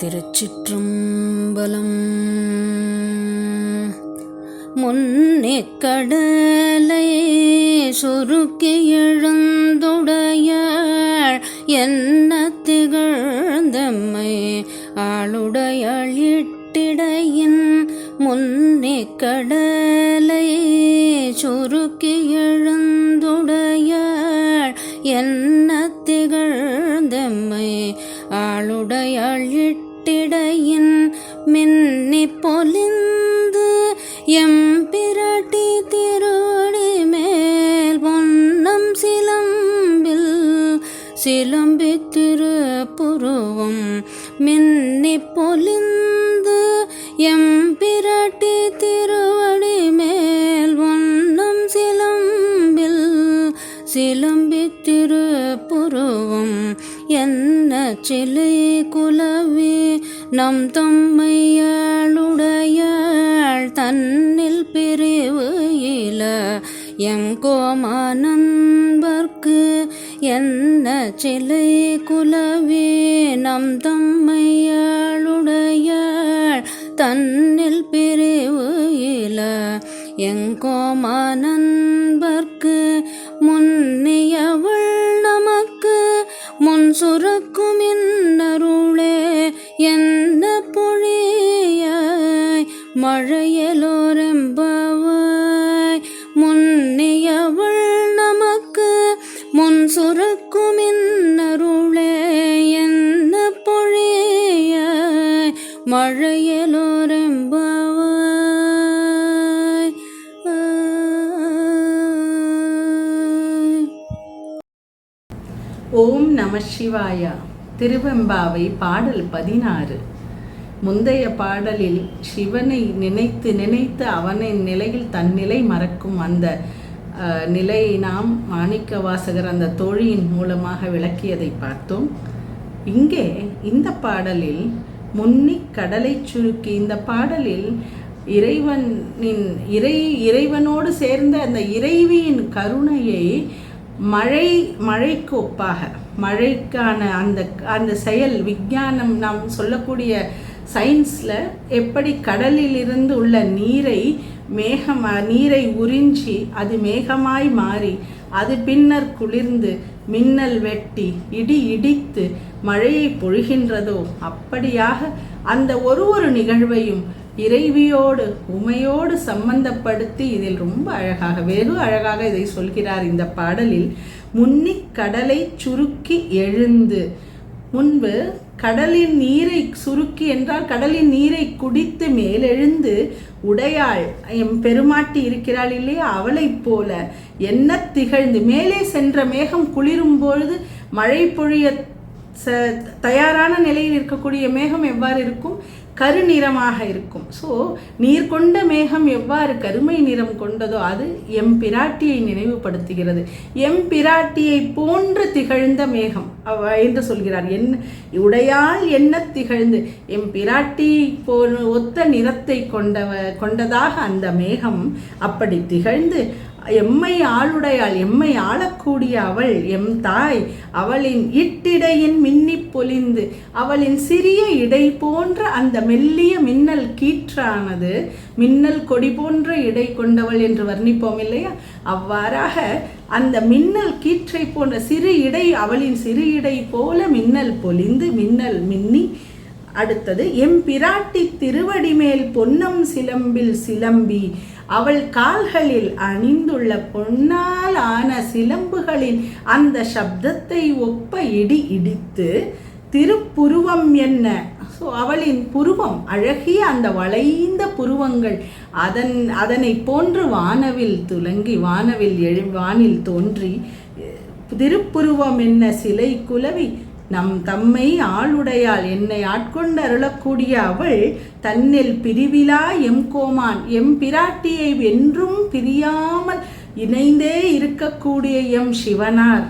திருச்சிற்றம்பலம். முன்னே கடலை சுருக்கி எழுந்துடைய என்ன திகழ்ந்தம்மை? ஆளுடையாள் இட்டிடையின். முன்னே கடலை சுருக்கி எழுந்துடைய என்ன மின்னி பொலிந்து எம்பிரட்டி திருடி மேல் பொன்னம் சிலம்பில் சிலம்பி திருப்புருவம் மின்னி பொலிந்து நம் தம்மையாளுடையாள் தன்னில் பிரிவு இல. எம் கோமானன்பர்க்கு என்ன சிலை குலவே? நம் தம்மையாளுடையாள் தன்னில் பிரிவு இல. எங்கோமானன்பர்க்கு முன்னியவள் ஓம் நம சிவாயா. திருவெம்பாவை பாடல் பதினாறு. முந்தைய பாடலில் சிவனை நினைத்து நினைத்து அவனின் நிலையில் தன் நிலை மறக்கும் அந்த நிலையை நாம் மாணிக்க வாசகர் அந்த தோழியின் மூலமாக விளக்கியதை பார்த்தோம். இங்கே இந்த பாடலில் முன்னி கடலை சுருக்கி இந்த பாடலில் இறைவனின் இறை இறைவனோடு சேர்ந்த அந்த இறைவியின் கருணையை மழை மழைக்கு ஒப்பாக மழைக்கான அந்த அந்த செயல் விஞ்ஞானம் நாம் சொல்லக்கூடிய சயின்ஸில் எப்படி கடலில் இருந்து உள்ள நீரை மேகம் நீரை உறிஞ்சி அது மேகமாய் மாறி அது பின்னர் குளிர்ந்து மின்னல் வெட்டி இடி இடித்து மழையை பொழிகின்றதோ? அப்படியாக அந்த ஒரு ஒரு நிகழ்வையும் இறைவியோடு உமையோடு சம்பந்தப்படுத்தி இதில் ரொம்ப அழகாக வெகு அழகாக இதை சொல்கிறார் இந்த பாடலில். முன்னி கடலை சுருக்கி எழுந்து. முன்பு கடலின் நீரை சுருக்கி என்றால் கடலின் நீரை குடித்து மேலெழுந்து உடையாள் எம் பெருமாட்டி இருக்கிறாள் இல்லையா அவளைப் போல என்ன திகழ்ந்து மேலே சென்ற மேகம் குளிரும் பொழுது மழை பொழிய ச தயாரான நிலையில் இருக்கக்கூடிய மேகம் எவ்வாறு இருக்கும்? கருநிறமாக இருக்கும். ஸோ நீர் கொண்ட மேகம் எவ்வாறு கருமை நிறம் கொண்டதோ அது எம் பிராட்டியை நினைவுபடுத்துகிறது. எம் பிராட்டியை போன்று திகழ்ந்த மேகம் என்று சொல்கிறார். என் உடையால் என்ன திகழ்ந்து எம் பிராட்டி போ ஒத்த நிறத்தை கொண்டவ கொண்டதாக அந்த மேகம் அப்படி திகழ்ந்து எம்மை ஆளுடையாள் எம்மை ஆளக்கூடிய அவள் எம் தாய் அவளின் இட்டிடையின் மின்னிப் பொலிந்து அவளின் சிறிய இடை போன்ற அந்த மெல்லிய மின்னல் கீற்றானது மின்னல் கொடி போன்ற இடை கொண்டவள் என்று வர்ணிப்போம் இல்லையா? அவ்வாறாக அந்த மின்னல் கீற்றை போன்ற சிறு இடை அவளின் சிறு இடை போல மின்னல் பொலிந்து மின்னல் மின்னி அடுத்தது எம்பிராட்டி திருவடி மேல் பொன்னம் சிலம்பில் சிலம்பி அவள் கால்களில் அணிந்துள்ள பொன்னால் ஆன சிலம்புகளின் அந்த சப்தத்தை ஒப்ப இடி இடித்து திருப்புருவம் என்ன? ஸோ அவளின் புருவம் அழகிய அந்த வளைந்த புருவங்கள் அதன் அதனை போன்று வானவில் துலங்கி வானவில் எழு வானில் தோன்றி திருப்புருவம் என்ன? சிலை குலவி நம் தம்மை ஆளுடையாள் என்னை ஆட்கொண்டு அருளக்கூடிய அவள் தன்னில் பிரிவிலா எம் கோமான் எம் பிராட்டியை என்றும் பிரியாமல் இணைந்தே இருக்கக்கூடிய எம் சிவனார்.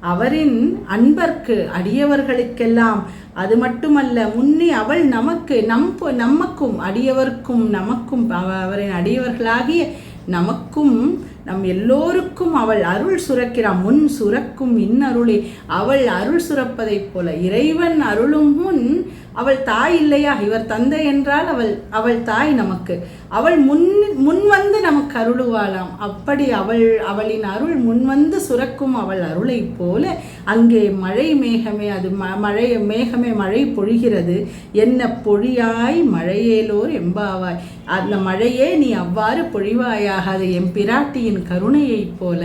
அவரின் அன்பர்க்கு அடியவர்களுக்கெல்லாம் அது மட்டுமல்ல முன்னே அவள் நமக்கு நம் நமக்கும் அடியவர்க்கும் நமக்கும் அவரின் அடியவர்களாகிய நமக்கும் நம் எல்லோருக்கும் அவள் அருள் சுரக்கிறாள் முன் சுரக்கும் இன்னருளே. அவள் அருள் சுரப்பதைப் போல இறைவன் அருளும் முன் அவள் தாய் இல்லையா? இவர் தந்தை என்றால் அவள் அவள் தாய் நமக்கு. அவள் முன் முன் வந்து நமக்கு அருளுவாளாம். அப்படி அவள் அவளின் அருள் முன் வந்து சுரக்கும் அவள் அருளைப் போல அங்கே மழை மேகமே அது ம மழை மேகமே மழை பொழிகிறது. என்ன பொழியாய் மழையேலோர் எம்பாவாய். அந்த மழையே நீ அவ்வாறு பொழிவாயாக அது எம் பிராட்டியின் கருணையைப் போல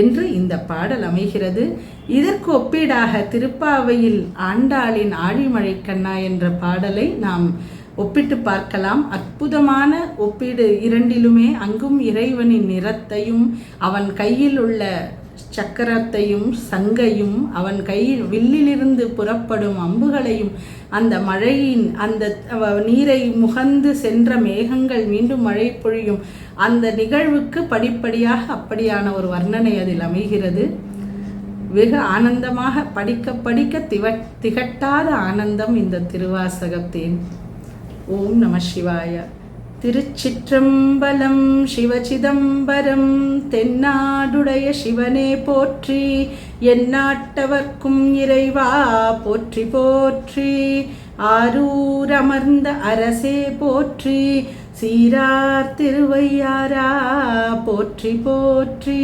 என்று இந்த பாடல் அமைகிறது. இதற்கு ஒப்பீடாக திருப்பாவையில் ஆண்டாளின் ஆழிமழை கண்ணா என்ற பாடலை நாம் ஒப்பிட்டு பார்க்கலாம். அற்புதமான ஒப்பீடு இரண்டிலுமே அங்கும் இறைவனின் நிறத்தையும் அவன் கையில் உள்ள சக்கரத்தையும் சங்கையும் அவன் கையில் வில்லிலிருந்து புறப்படும் அம்புகளையும் அந்த மழையின் அந்த நீரை முகந்து சென்ற மேகங்கள் மீண்டும் மழை பொழியும் அந்த நிகழ்வுக்கு படிப்படியாக அப்படியான ஒரு வர்ணனை அதில் அமைகிறது. வெகு ஆனந்தமாக படிக்க படிக்க திவ திகட்டாத ஆனந்தம் இந்த திருவாசகத்தேன். ஓம் நம சிவாய. திருச்சிற்றம்பலம் சிவசிதம்பரம் தென்னாடுடைய சிவனே போற்றி எந்நாட்டவர்க்கும் இறைவா போற்றி போற்றி ஆரூர் அமர்ந்த அரசே போற்றி சீரார் திருவையாரா போற்றி போற்றி.